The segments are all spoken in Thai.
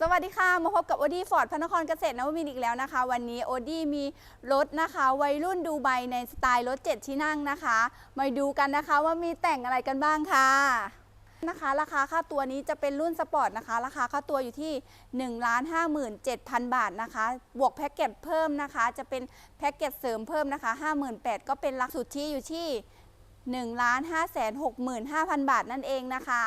สวัสดีค่ะ มาพบกับโอดี้ฟอร์ดพระนครเกษตรนวมินอีกแล้วนะคะ วันนี้โอดี้มีรถนะคะ วัยรุ่นดูไบในสไตล์รถ7ที่นั่งนะคะ มาดูกันนะคะว่ามีแต่งอะไรกันบ้างค่ะนะคะ ราคาค่าตัวนี้จะเป็นรุ่นสปอร์ตนะคะ ราคาค่าตัวอยู่ที่ 1 5 7 0 0 0 บาทนะคะ บวกแพ็กเกจเพิ่มนะคะ จะเป็นแพ็กเกจเสริมเพิ่มนะคะ 58,000ก็เป็นหลักสุดที่อยู่ที่1 5 6 5 0 0 0 บาทนั่นเองนะคะ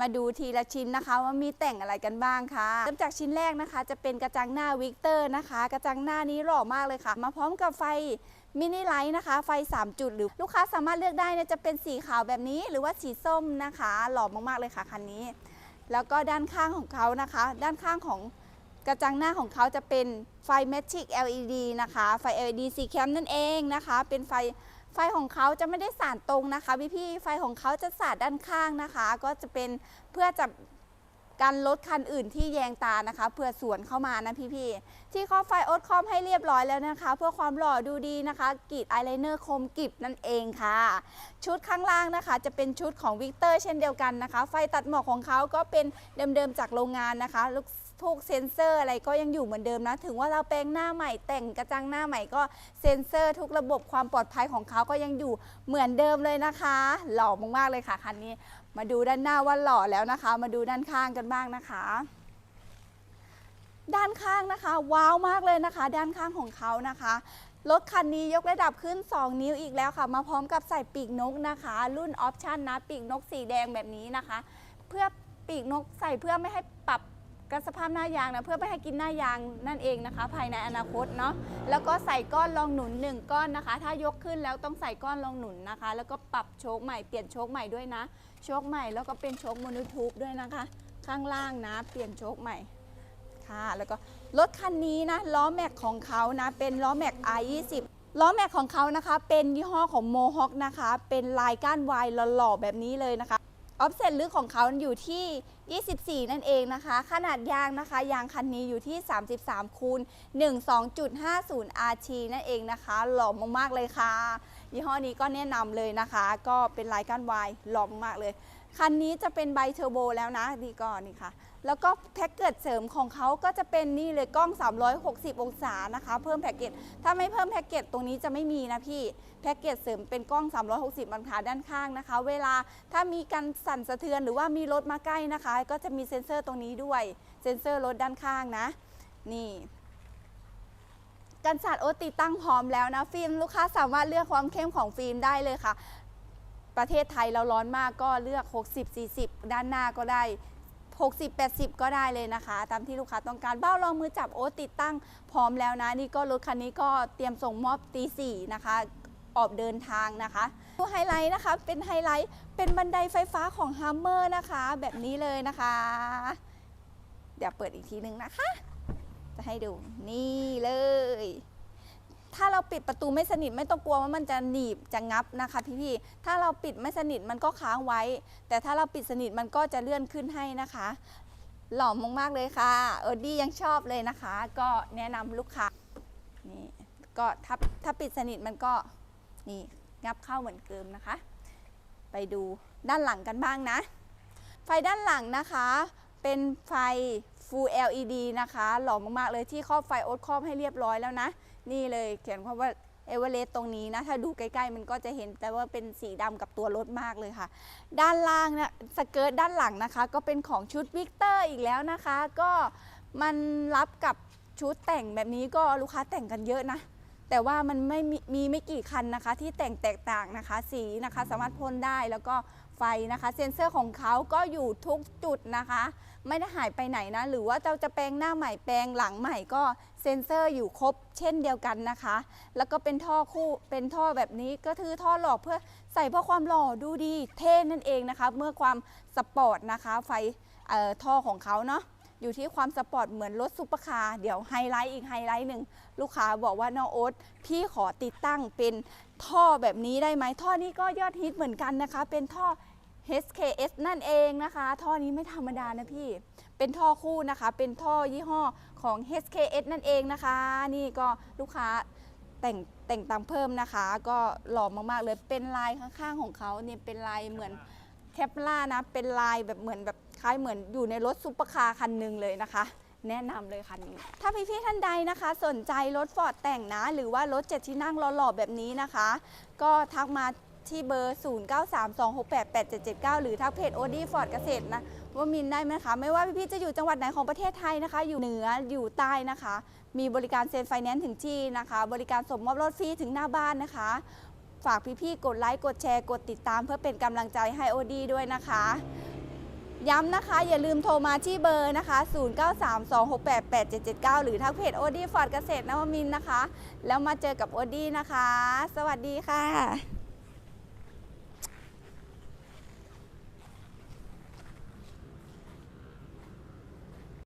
มาดูทีละชิ้นนะคะ ว่ามีแต่งอะไรกันบ้างค่ะเริ่มจากชิ้นแรกนะคะ จะเป็นกระจังหน้าวิกเตอร์นะคะ กระจังหน้านี้หล่อมากเลยค่ะ มาพร้อมกับไฟมินิไลท์นะคะ ไฟ 3 จุดหรือลูกค้าสามารถเลือกได้นี่ยจะเป็นสีขาวแบบนี้ หรือว่าสีส้มนะคะ หล่อมากๆเลยค่ะคันนี้ แล้วก็ด้านข้างของเขานะคะ ด้านข้างของ กระจังหน้าของเขาจะเป็นไฟ Magic LED นะคะ ไฟ LED สีแคมนั่นเองนะคะ เป็นไฟไฟของเขาจะไม่ได้สาดตรงนะคะพี่พี่ไฟของเขาจะสาดด้านข้างนะคะ ก็จะเป็นเพื่อจะกันรถคันอื่นที่แยงตานะคะเพื่อสวนเข้ามานะพี่พี่ที่ครอบไฟโอ๊ตคอมให้เรียบร้อยแล้วนะคะ เพื่อความหล่อดูดีนะคะกรีดอายไลเนอร์คมกริบนั่นเองค่ะ ชุดข้างล่างนะคะ จะเป็นชุดของวิกเตอร์เช่นเดียวกันนะคะ ไฟตัดหมอกของเขาก็เป็นเดิมๆจากโรงงานนะคะลูก ทุกเซ็นเซอร์อะไรก็ยังอยู่เหมือนเดิมนะ ถึงว่าเราแปลงหน้าใหม่แต่งกระจังหน้าใหม่ก็เซ็นเซอร์ทุกระบบความปลอดภัยของเขาก็ยังอยู่เหมือนเดิมเลยนะคะ หล่อมากๆเลยค่ะคันนี้ มาดูด้านหน้าว่าหล่อแล้วนะคะ มาดูด้านข้างกันบ้างนะคะด้านข้างนะคะ ว้าวมากเลยนะคะ ด้านข้างของเขานะคะรถคันนี้ยกระดับขึ้น 2 นิ้วอีกแล้วค่ะ มาพร้อมกับใส่ปีกนกนะคะ รุ่นออปชั่นนะ ปีกนกสีแดงแบบนี้นะคะ เพื่อปีกนกใส่เพื่อไม่ให้ปรับ กันสภาพหน้ายางนะเพื่อไม่ให้กินหน้ายางนั่นเองนะคะ ภายในอนาคตเนาะแล้วก็ใส่ก้อนรองหนุน 1 ก้อนนะคะ ถ้ายกขึ้นแล้วต้องใส่ก้อนรองหนุนนะคะ แล้วก็ปรับโชคใหม่เปลี่ยนโชคใหม่ด้วยนะ โชคใหม่แล้วก็เป็นโชคโมนูทูบด้วยนะคะ ข้างล่างนะ เปลี่ยนโชคใหม่ค่ะแล้วก็รถคันนี้นะล้อแม็กของเขานะเป็นล้อแม็ก i20 ล้อแม็กของเขานะคะ เป็นยี่ห้อของโมฮอ k นะคะ เป็นลายก้านวายหล่อๆแบบนี้เลยนะคะ ออฟเซ็ตลึกของเขาอยู่ที่ 24 นั่นเองนะคะ ขนาดยางนะคะ ยางคันนี้อยู่ที่ 33คูณ12.50 RT นั่นเองนะคะ หล่อมากๆเลยค่ะ ยี่ห้อนี้ก็แนะนำเลยนะคะ ก็เป็นลายก้านวายหล่อมากเลย คันนี้จะเป็นไบเทอร์โบแล้วนะดีก่อนนี่ค่ะ แล้วก็แพ็กเกจเสริมของเขาก็จะเป็นนี่เลยกล้อง 360 องศานะคะ เพิ่มแพ็กเกจถ้าไม่เพิ่มแพ็กเกจตรงนี้จะไม่มีนะพี่แพ็กเกจเสริมเป็นกล้อง 360องศาด้านข้างนะคะ เวลาถ้ามีการสั่นสะเทือนหรือว่ามีรถมาใกล้นะคะ ก็จะมีเซ็นเซอร์ตรงนี้ด้วยเซ็นเซอร์รถด้านข้างนะ นี่กันสาดโอตติดตั้งพร้อมแล้วนะฟิล์มลูกค้าสามารถเลือกความเข้มของฟิล์มได้เลยค่ะ ประเทศไทยเราร้อนมากก็เลือก 60 40 ด้านหน้าก็ได้ 60 80 ก็ได้เลยนะคะ ตามที่ลูกค้าต้องการเบ้ารองมือจับโอ๊ตติดตั้งพร้อมแล้วนะ นี่ก็รถคันนี้ก็เตรียมส่งมอบตีสี่นะคะออกเดินทางนะคะไฮไลท์นะคะเป็นไฮไลท์เป็นบันไดไฟฟ้าของฮัมเมอร์นะคะ แบบนี้เลยนะคะ เดี๋ยวเปิดอีกทีนึงนะคะ จะให้ดูนี่เลย ถ้าเราปิดประตูไม่สนิทไม่ต้องกลัวว่ามันจะหนีบจะงับนะคะพี่ๆถ้าเราปิดไม่สนิทมันก็ค้างไว้ แต่ถ้าเราปิดสนิทมันก็จะเลื่อนขึ้นให้นะคะ หล่อมมากๆเลยค่ะเออดี้ยังชอบเลยนะคะ ก็แนะนำลูกค้านี่ก็ถ้าถ้าปิดสนิทมันก็นี่งับเข้าเหมือนเดิมนะคะ ไปดูด้านหลังกันบ้างนะ ไฟด้านหลังนะคะ เป็นไฟ Full LED นะคะ หล่อมากๆเลยที่ครอบไฟโอ๊ตครอบให้เรียบร้อยแล้วนะ นี่เลยเขียนคำว่าเอเวอเรสต์ตรงนี้นะถ้าดูใกล้ๆมันก็จะเห็นแต่ว่าเป็นสีดำกับตัวรถมากเลยค่ะ ด้านล่างนะสเกิร์ตด้านหลังนะคะ ก็เป็นของชุดวิกเตอร์อีกแล้วนะคะ ก็มันรับกับชุดแต่งแบบนี้ก็ลูกค้าแต่งกันเยอะนะ แต่ว่ามันไม่มีมีไม่กี่คันนะคะ ที่แต่งแตกต่างนะคะ สีนะคะสามารถพ่นได้แล้วก็ไฟนะคะ เซ็นเซอร์ของเขาก็อยู่ทุกจุดนะคะ ไม่ได้หายไปไหนนะ หรือว่าเราจะแปลงหน้าใหม่แปลงหลังใหม่ก็เซ็นเซอร์อยู่ครบเช่นเดียวกันนะคะ แล้วก็เป็นท่อคู่เป็นท่อแบบนี้ก็คือท่อหล่อเพื่อใส่เพื่อความหล่อดูดีเท่นั่นเองนะคะ เมื่อความสปอร์ตนะคะ ไฟเอ่อท่อของเขาเนาะ อยู่ที่ความสปอร์ตเหมือนรถซุปเปอร์คาร์เดี๋ยวไฮไลท์อีกไฮไลท์หนึ่งลูกค้าบอกว่าน้องโอ๊ตพี่ขอติดตั้งเป็นท่อแบบนี้ได้ไหมท่อนี้ก็ยอดฮิตเหมือนกันนะคะ เป็นท่อ HKS นั่นเองนะคะ ท่อนี้ไม่ธรรมดานะพี่ เป็นท่อคู่นะคะ เป็นท่อยี่ห้อของ HKS นั่นเองนะคะ นี่ก็ลูกค้าแต่งแต่งตามเพิ่มนะคะ ก็หล่อมากๆเลยเป็นลายข้างๆของเขาเนี่ยเป็นลายเหมือนแคปล่านะ เป็นลายแบบเหมือนแบบ คล้ายเหมือนอยู่ในรถซุปเปอร์คาร์คันหนึ่งเลยนะคะ แนะนำเลยคันนี้ ถ้าพี่ๆท่านใดนะคะ สนใจรถฟอร์ดแต่งนะ หรือว่ารถเจ็ดที่นั่งหล่อๆแบบนี้นะคะ ก็ทักมาที่เบอร์ 0932688779 หรือทักเพจโอดีฟอร์ดเกษตรนะว่ามินได้ไหมคะ ไม่ว่าพี่ๆจะอยู่จังหวัดไหนของประเทศไทยนะคะ อยู่เหนืออยู่ใต้นะคะ มีบริการเซ็นไฟแนนซ์ถึงที่นะคะ บริการส่งมอบรถฟรีถึงหน้าบ้านนะคะ ฝากพี่ๆกดไลค์กดแชร์กดติดตามเพื่อเป็นกำลังใจให้โอดีด้วยนะคะ ย้ำนะคะ อย่าลืมโทรมาที่เบอร์นะคะ 0932688779 หรือทักเพจโอดีฟอร์ดเกษตรนวมินนะคะ แล้วมาเจอกับโอดีนะคะ สวัสดีค่ะ